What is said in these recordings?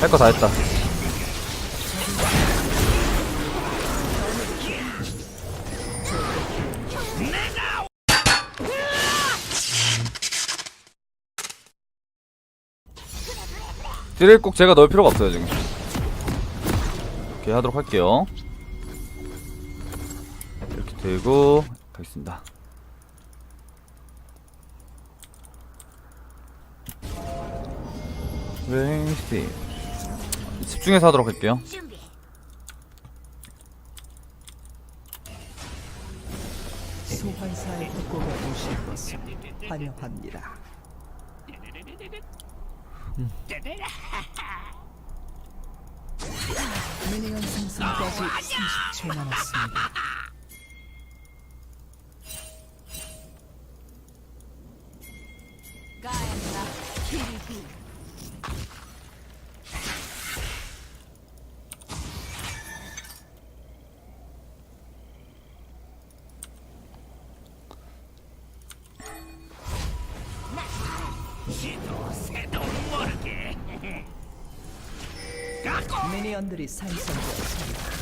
할 거 다 했다. 딜을 꼭 제가 넣을 필요가 없어요 지금. 이렇게 하도록 할게요. 이렇게 들고 가겠습니다. 레이스티 집중해서 하도록 할게요. 소환사의 협곡에 오신 것을 환영합니다. 미니언 생성까지 30초 남았습니다. 가엔나 키리 미니언들이 생성되었습니다.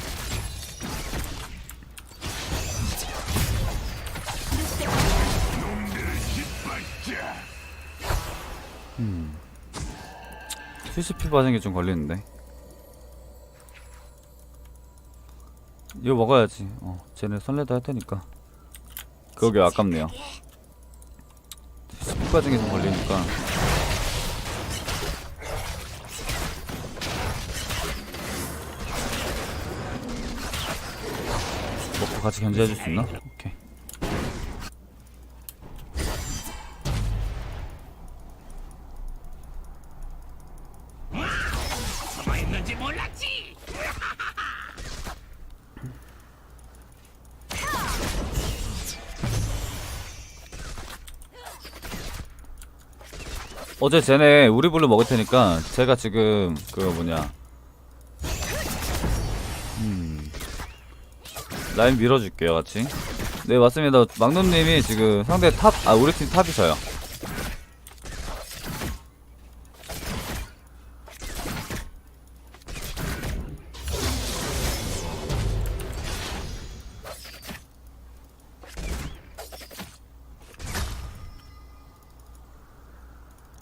CCP 반응이 좀 걸리는데. 이거 먹어야지. 어, 쟤네 설레다 할 테니까. 그러게 아깝네요. CCP 반응이 좀 걸리니까. 같이 견제해줄 수 있나? 오케이. 어제 쟤네 우리 블루 먹을 테니까 제가 지금 그 뭐냐 음 라인 밀어줄게요 같이. 네 맞습니다. 막노님이 지금 상대 탑아 우리 팀 탑이셔요.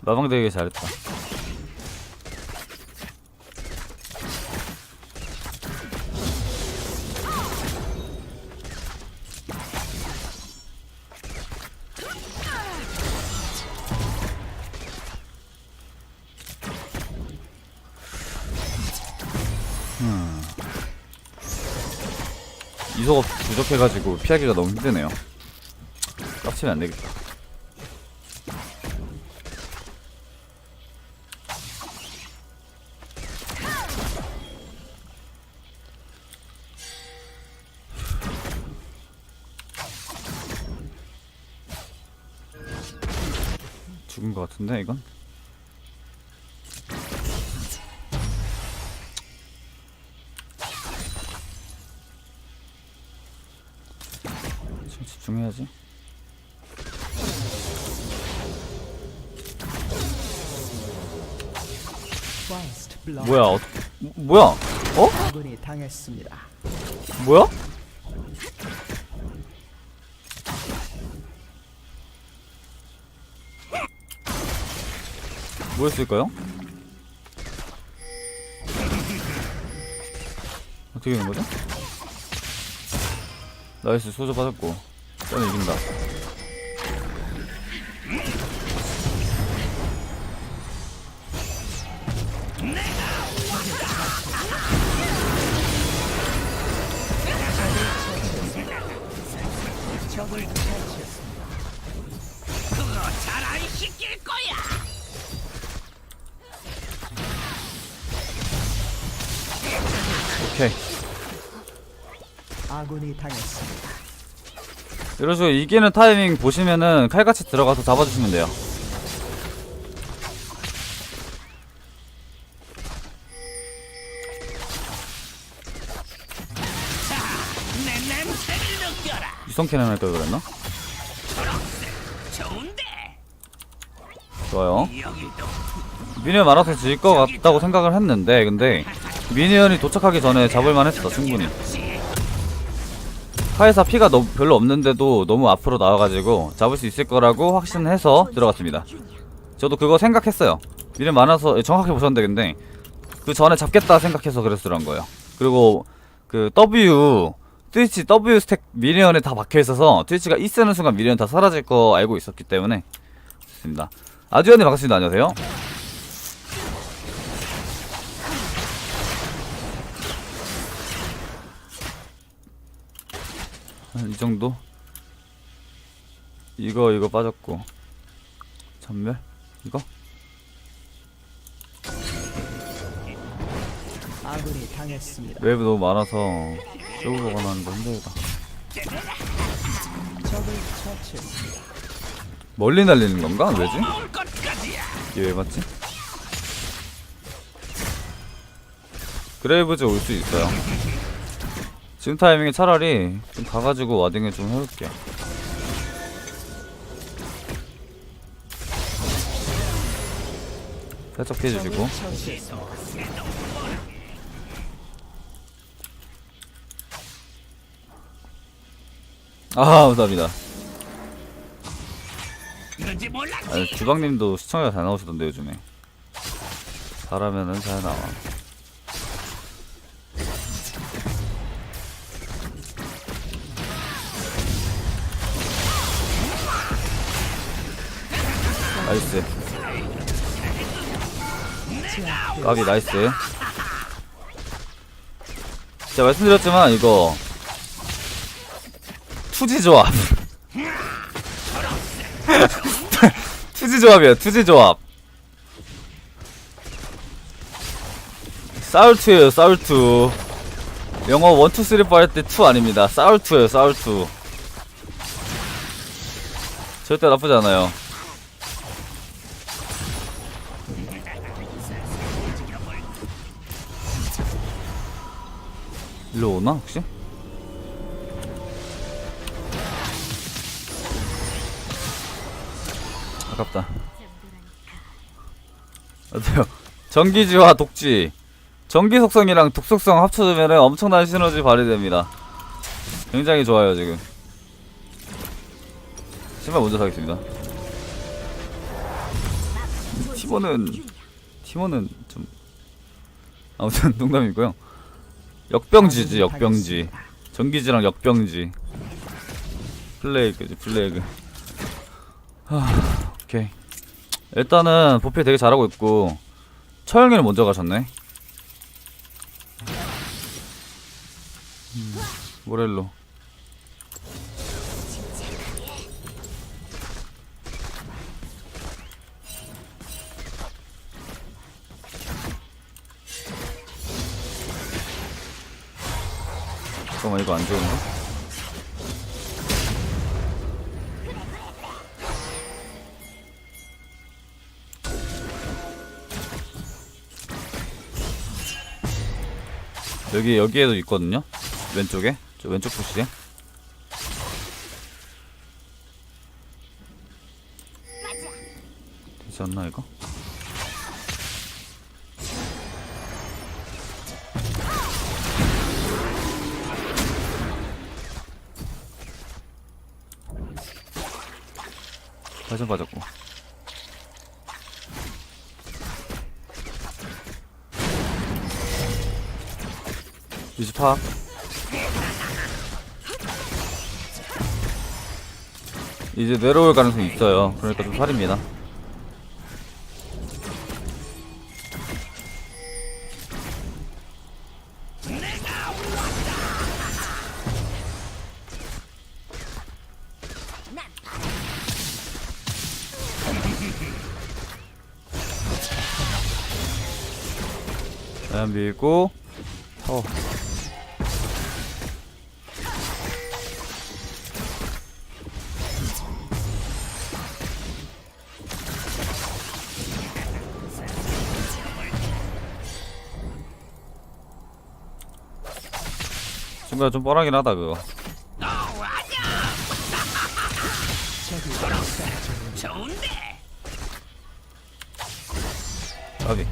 마방 되게 잘했다 음. 이소가 부족해가지고 피하기가 너무 힘드네요 깝치면 안 되겠다 죽은 것 같은데 이건? 집중해야지 블러 뭐야 어, 뭐야 어? 아군이 당했습니다. 뭐야? 뭐였을까요? 어떻게 되는 거죠? 나이스 소주 받았고 쟤는 이긴다. 오케이 아군이 당했습니다. 식으로 이기는 타이밍 보시면은 칼같이 들어가서 잡아주시면 돼요. 유성캐는 할걸 그랬나? 좋아요. 미니언 많아서 질 것 같다고 생각을 했는데 근데 미니언이 도착하기 전에 잡을만 했어 충분히 카에사 피가 너무 별로 없는데도 너무 앞으로 나와가지고 잡을 수 있을 거라고 확신해서 들어갔습니다 저도 그거 생각했어요 미니언 많아서 정확히 보셨는데 근데 그 전에 잡겠다 생각해서 그래서 들어간 거예요 그리고 그 W 트위치 W 스택 미니언에 다 박혀 있어서 트위치가 E 쓰는 순간 미니언 다 사라질 거 알고 있었기 때문에 좋습니다. 아주연님 반갑습니다. 안녕하세요. 한 이 정도? 이거 이거 빠졌고 전멸 이거 아군이 당했습니다. 웨이브 너무 많아서 쇼우로 가는 거 힘들다. 적을 처치했습니다. 멀리 날리는 건가? 왜지? 이게 왜 맞지? 그레이브즈 올 수 있어요. 지금 타이밍에 차라리 좀 가가지고 와딩을 좀 해볼게요. 살짝 피해주시고. 아 감사합니다. 아니, 주방님도 시청자 잘 나오시던데 요즘에 잘하면은 잘 나와. 나이스. 까비 나이스. 제가 말씀드렸지만 이거 투지 조합. 투지 조합이에요. 투지 조합. 싸울투예요. 싸울투. 영어 1, 2, 3, 4할때2 아닙니다. 싸울투예요. 싸울투. 절대 나쁘지 않아요. 일로 오나 혹시? 아깝다. 어때요? 전기지와 독지. 전기 속성이랑 독 속성 합쳐지면 엄청난 시너지 발휘됩니다. 굉장히 좋아요 지금. 신발 먼저 사겠습니다. 티모는 티모는 좀 아무튼 농담이고요. 역병지지 역병지. 전기지랑 역병지. 플레이그지 플레이그. 하, 오케이. 일단은 보필 되게 잘하고 있고 처형이는 먼저 가셨네. 음, 모렐로. 잠깐만 이거 안 좋은가? 여기 여기에도 있거든요. 왼쪽에 저 왼쪽 푸시에. 발전 빠졌고. 유지 파악. 이제 내려올 가능성이 있어요. 그러니까 좀 살입니다. 자연 밀고 타워. 순간 좀 뻔하긴 하다 그거. 까비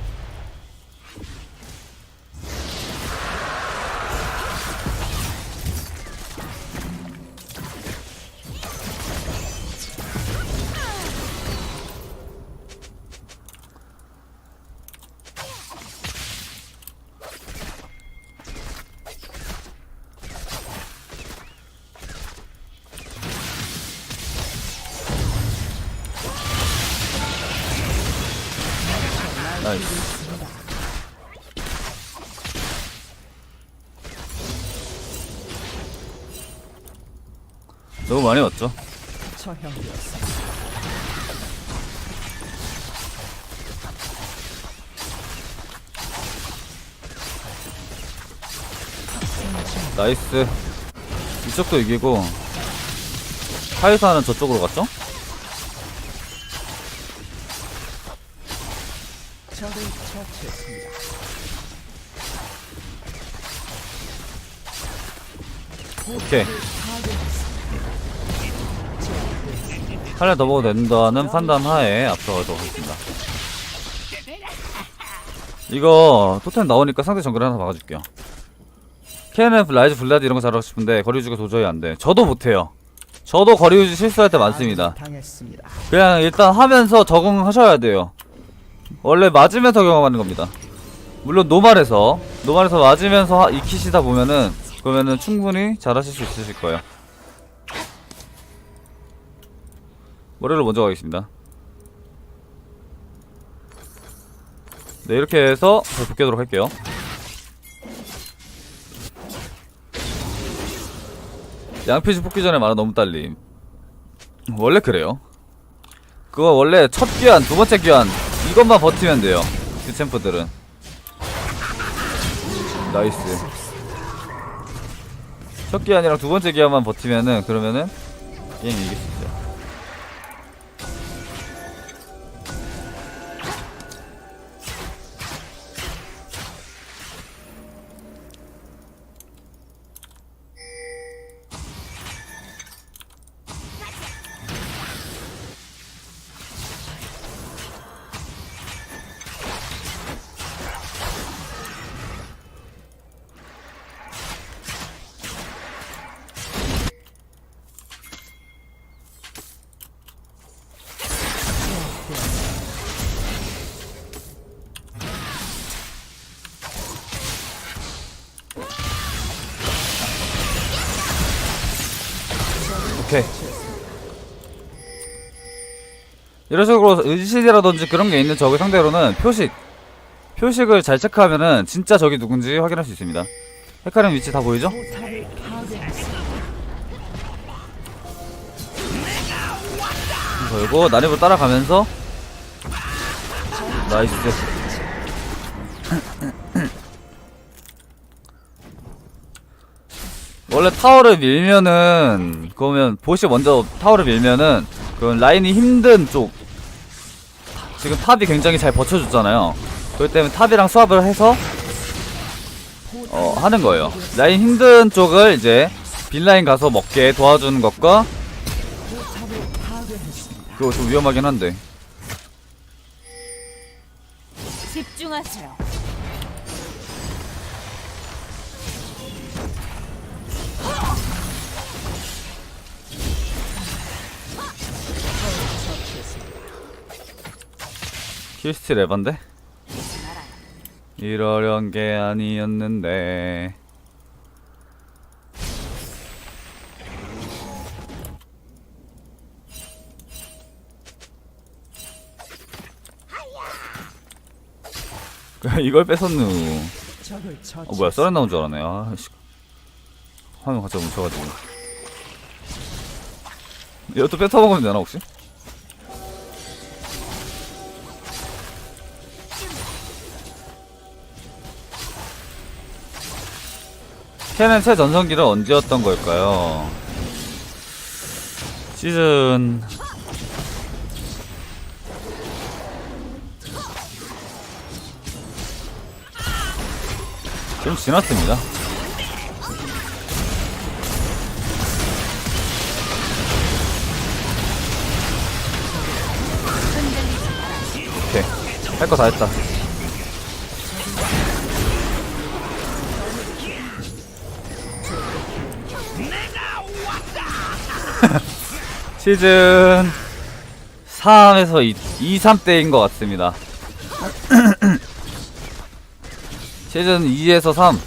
나이스 너무 많이 왔죠? 나이스 이쪽도 이기고 카이사는 저쪽으로 갔죠? 처치했습니다. 오케이 칼을 더 먹어도 된다는 판단 하에 앞서가도록 하겠습니다 이거 토템 나오니까 상대 정글 하나 막아줄게요 케넨 라이즈 블라드 이런 거 잘하고 싶은데 거리 유지가 도저히 안 돼 저도 못해요 저도 거리 유지 실수할 때 많습니다. 그냥 일단 하면서 적응하셔야 돼요. 원래 맞으면서 경험하는 겁니다. 물론 노말에서 노말에서 맞으면서 하- 익히시다 보면은 그러면은 충분히 잘하실 수 있으실 거예요. 머리를 먼저 가겠습니다. 네 이렇게 해서 잘 복귀하도록 할게요. 양피지 뽑기 전에 말아 너무 딸림. 원래 그래요. 그거 원래 첫 귀환, 두 번째 귀환 이것만 버티면 돼요. 그 챔프들은. 나이스. 첫 귀환이랑 두 번째 귀환만 버티면은 그러면은 게임 이길 수 이런 식으로 의식이라든지 그런 게 있는 적을 상대로는 표식 표식을 잘 체크하면은 진짜 적이 누군지 확인할 수 있습니다. 헤카림 위치 다 보이죠? 걸고 난입으로 따라가면서 나이스 원래 타워를 밀면은 그러면 보시 먼저 타워를 밀면은 그 라인이 힘든 쪽 지금 탑이 굉장히 잘 버텨줬잖아요 그렇기 때문에 탑이랑 수합을 해서 어 하는 거예요 라인 힘든 쪽을 이제 빈라인 가서 먹게 도와주는 것과. 그거 좀 위험하긴 한데 집중하세요. 킬스틸 에반데? 이러려는 게 아니었는데 이걸 뺏었누. 어 뭐야 썰은 나온 줄 알았네 아씨 화면 갑자기 뭉쳐가지고 이것도 뺏어먹으면 되나 혹시? 캔의 새 전성기는 언제였던 걸까요? 시즌 좀 지났습니다. 오케이. 할 거 다 했다. 시즌 3에서 2, 2 3대인 것 같습니다. 시즌 2에서 3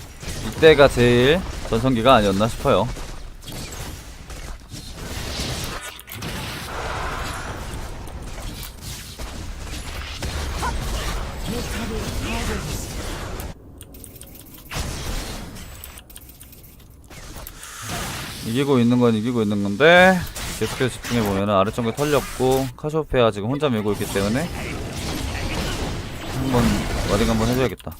이때가 제일 전성기가 아니었나 싶어요. 이기고 있는 건 이기고 있는 건데 계속해서 집중해 보면은 아래쪽에 털렸고 카쇼페아 지금 혼자 밀고 있기 때문에 한번 와딩 한번 해줘야겠다.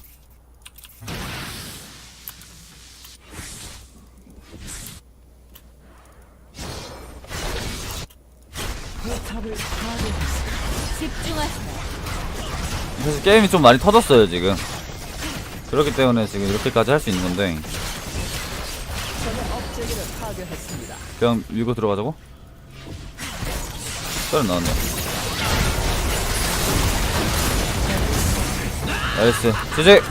사실 게임이 좀 많이 터졌어요 지금. 그렇기 때문에 지금 이렇게까지 할 수 있는 건데 그냥 밀고 들어가자고? 썰은 나왔네. 나이스. 제제